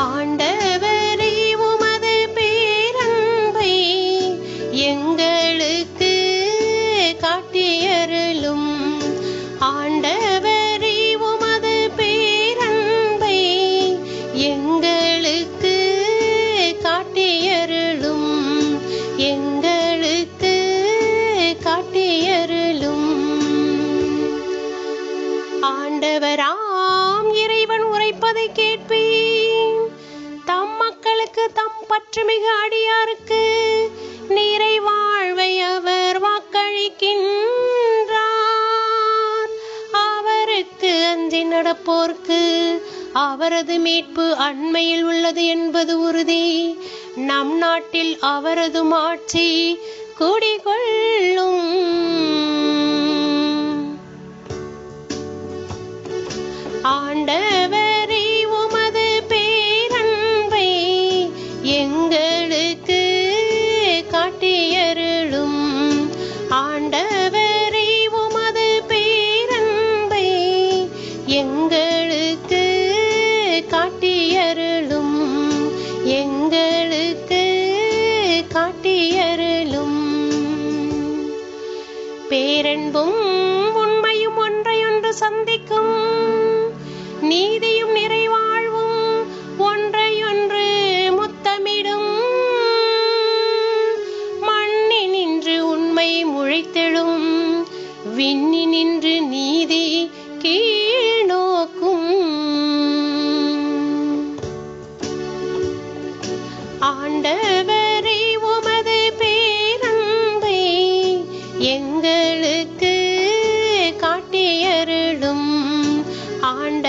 ஆண்டவரை உமது பேரன்பை எங்களுக்கு காட்டியருளும். ஆண்டவரை உமது பேரன்பை எங்களுக்கு காட்டியருளும். எங்களுக்கு காட்டியருளும். ஆண்டவராம் இறைவன் உரைப்பதை கேட்பேன் மக்களுக்கு தம் பற்றுமிகு அடியாருக்கு நீரை வாழ்வை அவர் வாக்களிக்கின்றார். அவருக்கு அஞ்சி நடப்போர்க்கு அவரது மீட்பு அண்மையில் உள்ளது என்பது உறுதி. நம் நாட்டில் அவரது மாட்சி குடிகொள்ளும். ஆண்ட எங்களுக்கு காட்டியருளும் எங்களுக்கு காட்டியருளும். பேரன்பும் உண்மையும் ஒன்றையொன்று சந்திக்கும் நீதியும் நிறைவாழ்வும் ஒன்றையொன்று முத்தமிடும். மண்ணினின்று உண்மை முளைத்தெழும் விண்ணினின்று ஆண்டவரை உமது பேரன்பை எங்களுக்கு காட்டியருளும் ஆண்ட